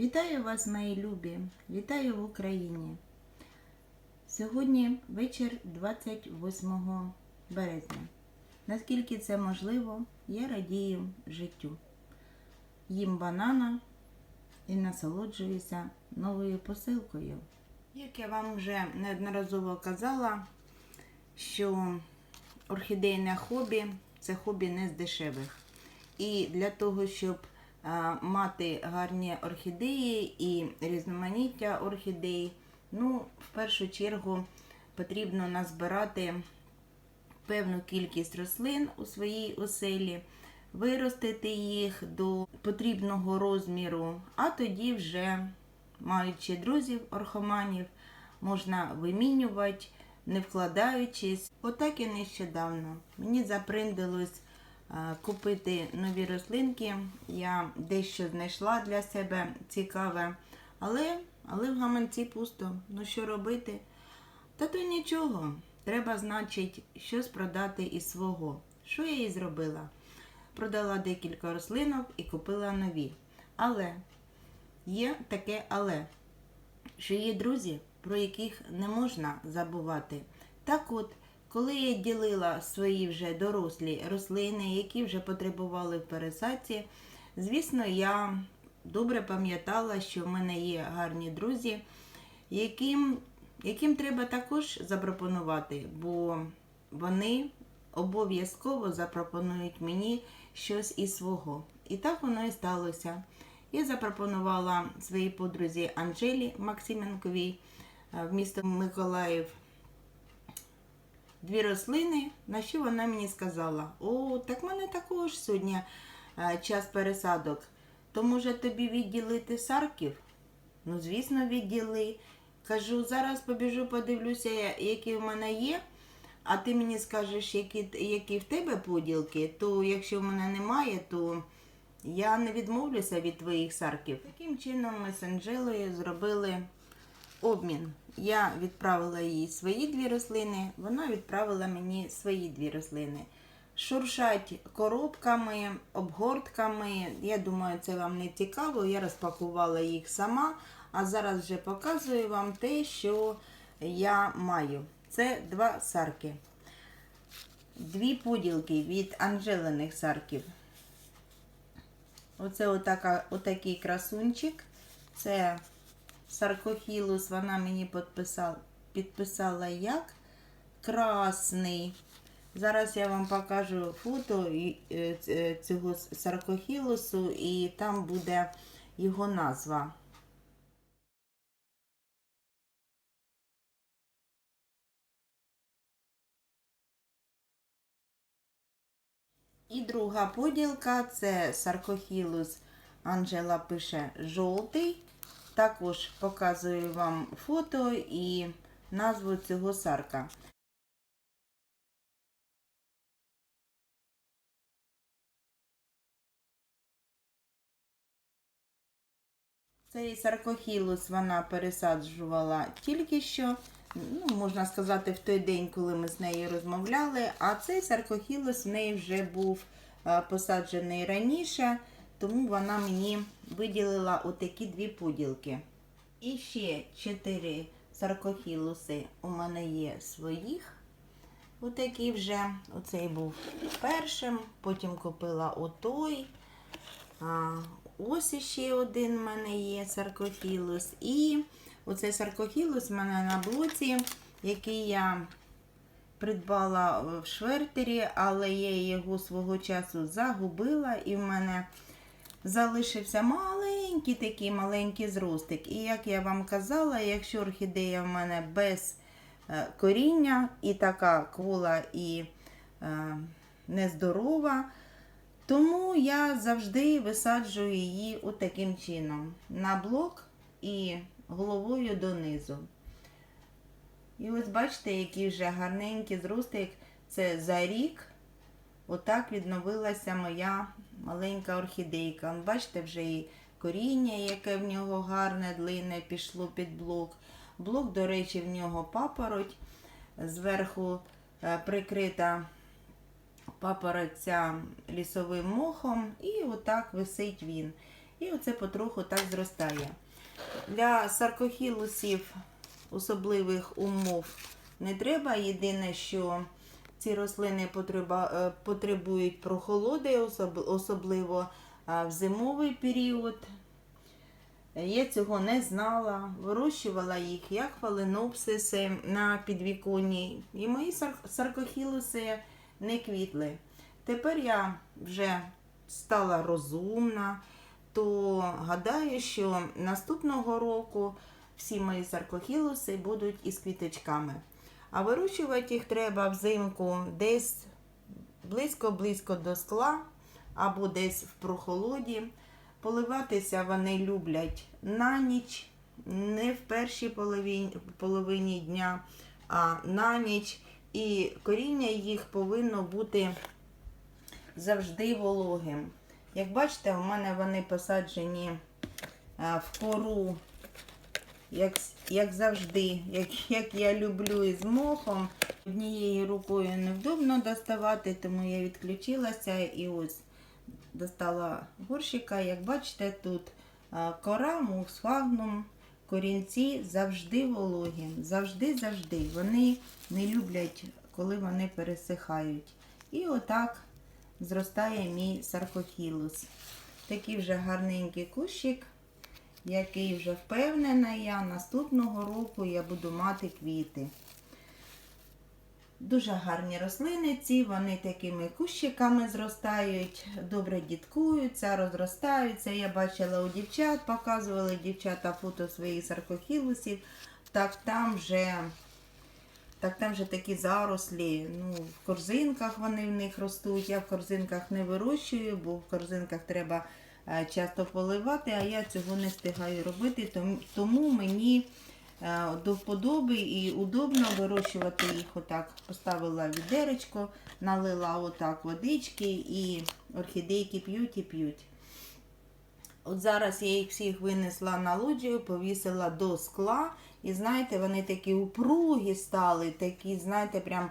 Вітаю вас, мої любі! Вітаю в Україні. Сьогодні вечір 28 березня. Наскільки це можливо, я радію життю. Їм банана і насолоджуюся новою посилкою. Як я вам вже неодноразово казала, що орхідейне хобі це хобі не з дешевих. І для того, щоб мати гарні орхідеї і різноманіття орхідей, ну, в першу чергу потрібно назбирати певну кількість рослин у своїй оселі, виростити їх до потрібного розміру, а тоді вже, маючи друзів, орхоманів, можна вимінювати, не вкладаючись. Отак і нещодавно. Мені заприндилось е, купити нові рослинки. Я дещо знайшла для себе цікаве, але, але в гаманці пусто. Ну що робити? Та то нічого. Треба, значить, щось продати із свого. Що я і зробила? Продала декілька рослинок і купила нові. Але є таке але, що є друзі, про яких не можна забувати. Так от, коли я ділила свої вже дорослі рослини, які вже потребували в пересадці, звісно, я добре пам'ятала, що в мене є гарні друзі, яким, яким треба також запропонувати, бо вони обов'язково запропонують мені щось із свого. І так воно і сталося. Я запропонувала своїй подрузі Анжелі Максименковій е, в місто Миколаїв дві рослини, на що вона мені сказала: О, так в мене також сьогодні е, час пересадок. То може тобі відділити сарків? Ну, звісно, відділи. Кажу, зараз побіжу, подивлюся, які в мене є. А ти мені скажеш, які, які в тебе поділки, то якщо в мене немає, то я не відмовлюся від твоїх сарків. Таким чином ми з Анжелою зробили обмін. Я відправила їй свої дві рослини, вона відправила мені свої дві рослини. Шуршать коробками, обгортками. Я думаю, це вам не цікаво. Я розпакувала їх сама, а зараз вже показую вам те, що я маю. Це два сарки. Дві поділки від Анжелиних сарків. Оце отака, отакий красунчик. Це Саркохілус, вона мені підписала, підписала як красний. Зараз я вам покажу фото е, ц- цього саркохілусу, і там буде його назва. І друга поділка це саркохілус. Анжела пише жовтий. Також показую вам фото і назву цього сарка. Цей саркохілус вона пересаджувала тільки що, ну, можна сказати, в той день, коли ми з нею розмовляли, а цей саркохілус в неї вже був е, посаджений раніше, тому вона мені виділила отакі дві поділки. І ще чотири саркохілуси у мене є своїх. Отакий вже, оцей був першим, потім купила отой. А, ось іще один в мене є саркохілус. І оцей саркохілус в мене на блоці, який я придбала в швертері, але я його свого часу загубила, і в мене залишився маленький такий маленький зростик. І як я вам казала, якщо орхідея в мене без е, коріння і така квола і е, нездорова, тому я завжди висаджую її отаким чином. На блок і головою донизу. І ось бачите, який вже гарненький зростик. Це за рік. Отак відновилася моя маленька орхідейка. Бачите, вже і коріння, яке в нього гарне, длинне, пішло під блок. Блок, до речі, в нього папороть. Зверху е, прикрита папороть ця лісовим мохом, і отак висить він. І оце потроху так зростає. Для саркохілусів особливих умов не треба. Єдине, що ці рослини е, потребують прохолоди, особливо в зимовий період. Я цього не знала. Вирощувала їх як фаленопсиси на підвіконні. І мої саркохілуси не квітли. Тепер я вже стала розумна, то гадаю, що наступного року всі мої саркохілуси будуть із квіточками. А вирощувати їх треба взимку десь близько-близько до скла або десь в прохолоді. Поливатися вони люблять на ніч, не в першій половині, половині дня, а на ніч. І коріння їх повинно бути завжди вологим. Як бачите, у мене вони посаджені в кору, як, як завжди, як, як я люблю із мохом. Однією рукою невдобно доставати, тому я відключилася і ось достала горщика. Як бачите, тут кора, мух, сфагнум, корінці завжди вологі. Завжди-завжди. Вони не люблять, коли вони пересихають. І отак зростає мій саркохілус. Такий вже гарненький кущик, який вже впевнена я, наступного року я буду мати квіти. Дуже гарні рослини ці, вони такими кущиками зростають, добре діткуються, розростаються. Я бачила у дівчат, показували дівчата фото своїх саркохілусів. Так там вже, так там вже такі зарослі. Ну, в корзинках вони в них ростуть. Я в корзинках не вирощую, бо в корзинках треба часто поливати, а я цього не встигаю робити. Тому, тому мені е, до вподоби і удобно вирощувати їх отак. Поставила відеречко, налила отак водички і орхідейки п'ють і п'ють. От зараз я їх всіх винесла на лоджію, повісила до скла. І знаєте, вони такі упругі стали, такі, знаєте, прям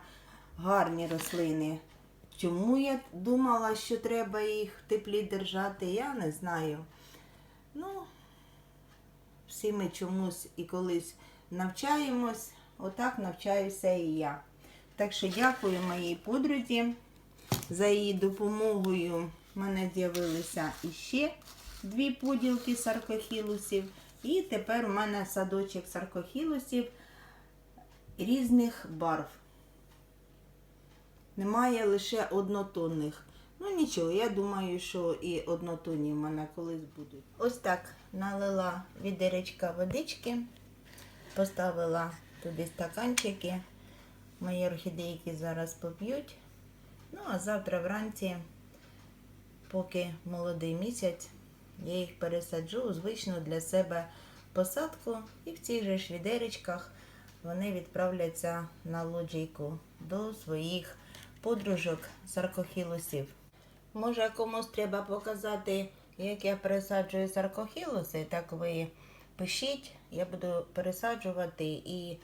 гарні рослини. Чому я думала, що треба їх в теплі держати, я не знаю. Ну, всі ми чомусь і колись навчаємось, отак навчаюся і я. Так що дякую моїй подрузі за її допомогою. В мене з'явилися іще дві поділки саркохілусів. І тепер у мене садочок саркохілусів різних барв. Немає лише однотонних. Ну нічого, я думаю, що і однотонні в мене колись будуть. Ось так налила відеречка водички, поставила туди стаканчики. Мої орхідейки зараз поп'ють. Ну, а завтра вранці, поки молодий місяць, я їх пересаджу у звичну для себе посадку. І в цих же ж відеречках вони відправляться на лоджійку до своїх подружок саркохілусів. Може, комусь треба показати, як я пересаджую саркохілуси, так ви пишіть, я буду пересаджувати і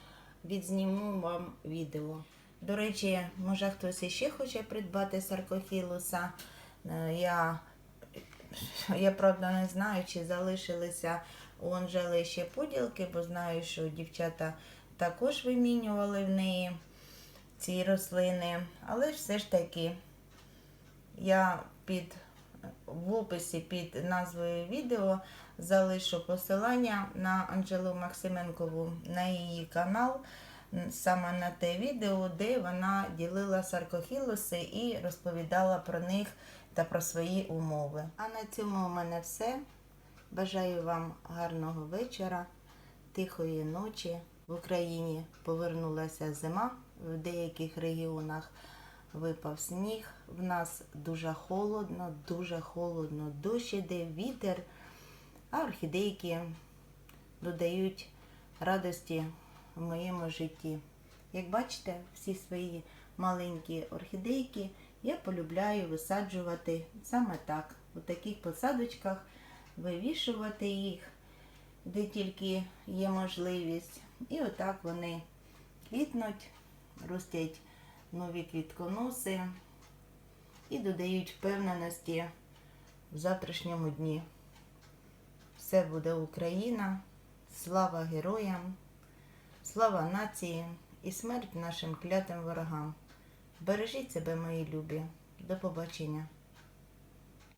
відзніму вам відео. До речі, може хтось іще хоче придбати саркохілуса. Е, Я, я правда не знаю, чи залишилися у Анжели ще поділки, бо знаю, що дівчата також вимінювали в неї ці рослини. Але все ж таки я під в описі під назвою відео залишу посилання на Анжелу Максименкову на її канал, саме на те відео, де вона ділила саркохілуси і розповідала про них та про свої умови. А на цьому у мене все. Бажаю вам гарного вечора, тихої ночі. В Україні повернулася зима, в деяких регіонах випав сніг. В нас дуже холодно, дуже холодно, дощ іде, вітер, а орхідейки додають радості в моєму житті. Як бачите, всі свої маленькі орхідейки я полюбляю висаджувати саме так, у таких посадочках, вивішувати їх, де тільки є можливість. І отак вони квітнуть, ростять нові квітконоси і додають впевненості в завтрашньому дні. Все буде Україна, слава героям, слава нації і смерть нашим клятим ворогам. Бережіть себе, мої любі. До побачення.